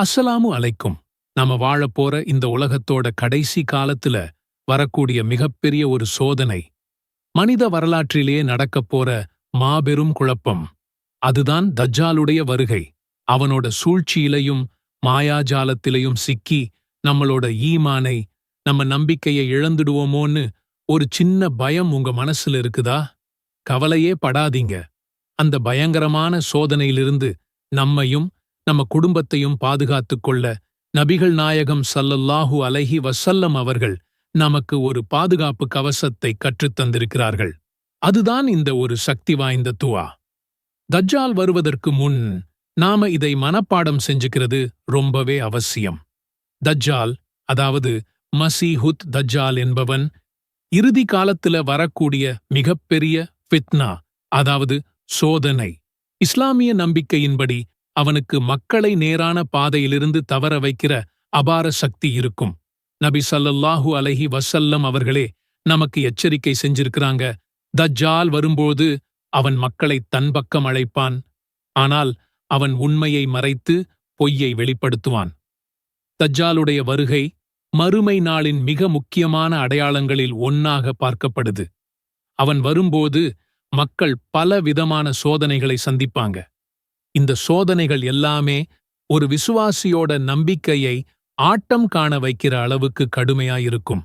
அஸ்ஸலாமு அலைக்கும். நாம வாழப் போற இந்த உலகத்தோட கடைசி காலத்துல வரக்கூடிய மிகப்பெரிய ஒரு சோதனை. மனித வரலாற்றிலேயே நடக்கப் போற மாபெரும் குழப்பம். அதுதான் தஜ்ஜாலுடைய வருகை. அவனோட சூழ்ச்சியிலையும் மாயாஜாலத்திலையும் சிக்கி நம்மளோட ஈமானை நம்ம நம்பிக்கையை இழந்துடுவோமோன்னு ஒரு சின்ன பயம் உங்க மனசுல இருக்குதா? கவலையே படாதீங்க. அந்த பயங்கரமான சோதனையிலிருந்து நம்மையும் நம்ம குடும்பத்தையும் பாதுகாத்துக் கொள்ள நபிகள் நாயகம் சல்லல்லாஹு அலைஹி வசல்லம் அவர்கள் நமக்கு ஒரு பாதுகாப்பு கவசத்தை கற்றுத் தந்திருக்கிறார்கள். அதுதான் இந்த ஒரு சக்தி வாய்ந்த துவா. தஜ்ஜால் வருவதற்கு முன் நாம இதை மனப்பாடம் செஞ்சுக்கிறது ரொம்பவே அவசியம். தஜ்ஜால் அதாவது மசீஹுத் தஜ்ஜால் என்பவன் இறுதி காலத்துல வரக்கூடிய மிகப்பெரிய ஃபித்னா அதாவது சோதனை. இஸ்லாமிய நம்பிக்கையின்படி அவனுக்கு மக்களை நேரான பாதையிலிருந்து தவற வைக்கிற அபார சக்தி இருக்கும். நபி சல்லல்லாஹு அலஹி வசல்லம் அவர்களே நமக்கு எச்சரிக்கை செஞ்சிருக்கிறாங்க. தஜ்ஜால் வரும்போது அவன் மக்களை தன் பக்கம் அழைப்பான். ஆனால் அவன் உண்மையை மறைத்து பொய்யை வெளிப்படுத்துவான். தஜ்ஜாலுடைய வருகை மறுமை நாளின் மிக முக்கியமான அடையாளங்களில் ஒன்னாக பார்க்கப்படுது. அவன் வரும்போது மக்கள் பல விதமான சோதனைகளை சந்திப்பாங்க. இந்த சோதனைகள் எல்லாமே ஒரு விசுவாசியோட நம்பிக்கையை ஆட்டம் காண வைக்கிற அளவுக்கு கடுமையாயிருக்கும்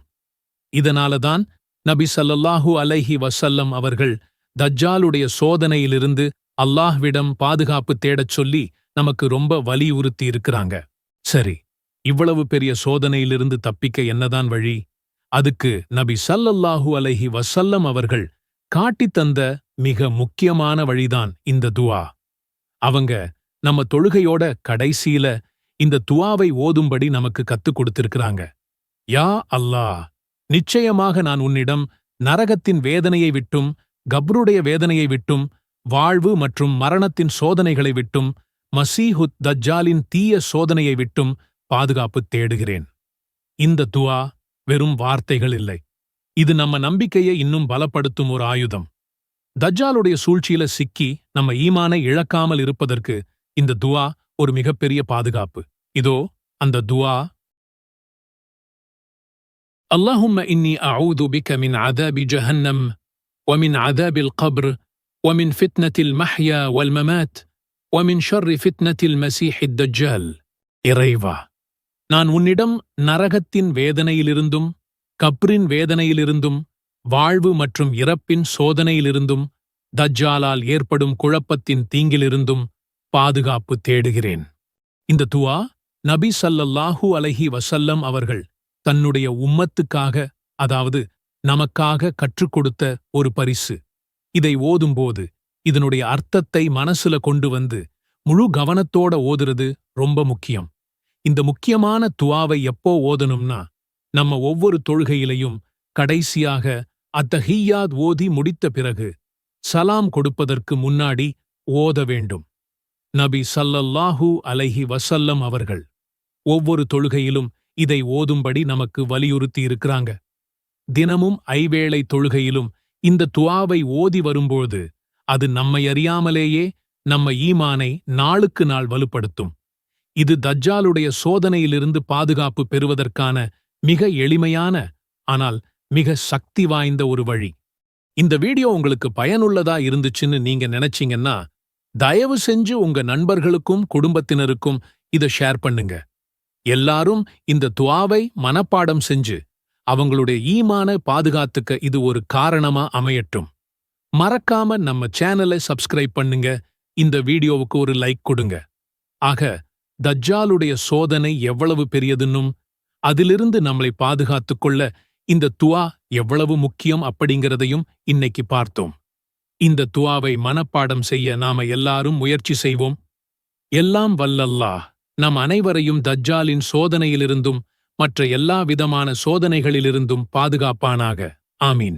இதனாலதான் நபி சல்லல்லாஹு அலைஹி வசல்லம் அவர்கள் தஜ்ஜாலுடைய சோதனையிலிருந்து அல்லாஹ்விடம் பாதுகாப்பு தேடச் சொல்லி நமக்கு ரொம்ப வலியுறுத்தி இருக்கிறாங்க. சரி இவ்வளவு பெரிய சோதனையிலிருந்து தப்பிக்க என்னதான் வழி? அதுக்கு நபி சல்லல்லாஹு அலைஹி வசல்லம் அவர்கள் காட்டித் தந்த மிக முக்கியமான வழிதான் இந்த துவா. அவங்க நம்ம தொழுகையோட கடைசியில இந்த துவாவை ஓதும்படி நமக்கு கத்துக் கொடுத்திருக்கிறாங்க. யா அல்லாஹ் நிச்சயமாக நான் உன்னிடம் நரகத்தின் வேதனையை விட்டும் கப்ருடைய வேதனையை விட்டும் வாழ்வு மற்றும் மரணத்தின் சோதனைகளை விட்டும் மசீஹுத் தஜ்ஜாலின் தீய சோதனையை விட்டும் பாதுகாப்பு தேடுகிறேன். இந்த துவா வெறும் வார்த்தைகள் இல்லை. இது நம்ம நம்பிக்கையை இன்னும் பலப்படுத்தும் ஒரு ஆயுதம். தஜ்ஜாலுடைய சூழ்ச்சியில சிக்கி நம்ம ஈமானை இழக்காமல் இருப்பதற்கு இந்த துவா ஒரு மிகப்பெரிய பாதுகாப்பு இதோ அந்த துவா اللهم إني أعوذ بك من عذاب جهنم ومن عذاب القبر ومن فتنة المحيا والممات ومن شر فتنة المسيح الدجال இறைவா நான் உன்னிடம் நரகத்தின் வேதனையிலிருந்தும் கப்ரின் வேதனையிலிருந்தும் வாழ்வு மற்றும் இறப்பின் சோதனையிலிருந்தும் தஜ்ஜாலால் ஏற்படும் குழப்பத்தின் தீங்கிலிருந்தும் பாதுகாப்பு தேடுகிறேன். இந்த துவா நபி சல்லல்லாஹூ அலைஹி வசல்லம் அவர்கள் தன்னுடைய உம்மத்துக்காக அதாவது நமக்காக கற்றுக் கொடுத்த ஒரு பரிசு. இதை ஓதும்போது இதனுடைய அர்த்தத்தை மனசுல கொண்டு வந்து முழு கவனத்தோட ஓதுறது ரொம்ப முக்கியம். இந்த முக்கியமான துவாவை எப்போ ஓதணும்னா நம்ம ஒவ்வொரு தொழுகையிலையும் கடைசியாக அத்தஹியாத் ஓதி முடித்த பிறகு சலாம் கொடுப்பதற்கு முன்னாடி ஓத வேண்டும். நபி சல்லல்லாஹூ அலைஹி வசல்லம் அவர்கள் ஒவ்வொரு தொழுகையிலும் இதை ஓதும்படி நமக்கு வலியுறுத்தி இருக்கிறாங்க. தினமும் ஐவேளை தொழுகையிலும் இந்த துவாவை ஓதி வரும்போது அது நம்மை அறியாமலேயே நம்ம ஈமானை நாளுக்கு நாள் வலுப்படுத்தும். இது தஜ்ஜாலுடைய சோதனையிலிருந்து பாதுகாப்பு பெறுவதற்கான மிக எளிமையான ஆனால் மிக சக்தி வாய்ந்த ஒரு வழி. இந்த வீடியோ உங்களுக்கு பயனுள்ளதா இருந்துச்சுன்னு நீங்க நினைச்சீங்கன்னா தயவு செஞ்சு உங்க நண்பர்களுக்கும் குடும்பத்தினருக்கும் இதை ஷேர் பண்ணுங்க. எல்லாரும் இந்த துவாவை மனப்பாடம் செஞ்சு அவங்களுடைய ஈமான பாதுகாத்துக்க இது ஒரு காரணமா அமையட்டும். மறக்காம நம்ம சேனலை சப்ஸ்கிரைப் பண்ணுங்க இந்த வீடியோவுக்கு ஒரு லைக் கொடுங்க. ஆக தஜ்ஜாலுடைய சோதனை எவ்வளவு பெரியதுன்னும் அதிலிருந்து நம்மளை பாதுகாத்துக் கொள்ள இந்த துவா எவ்வளவு முக்கியம் அப்படிங்கிறதையும் இன்னைக்கு பார்த்தோம். இந்த துவாவை மனப்பாடம் செய்ய நாம எல்லாரும் முயற்சி செய்வோம். எல்லாம் வல்லல்லாஹ். நம் அனைவரையும் தஜ்ஜாலின் சோதனையிலிருந்தும் மற்ற எல்லா விதமான சோதனைகளிலிருந்தும் பாதுகாப்பானாக. ஆமீன்.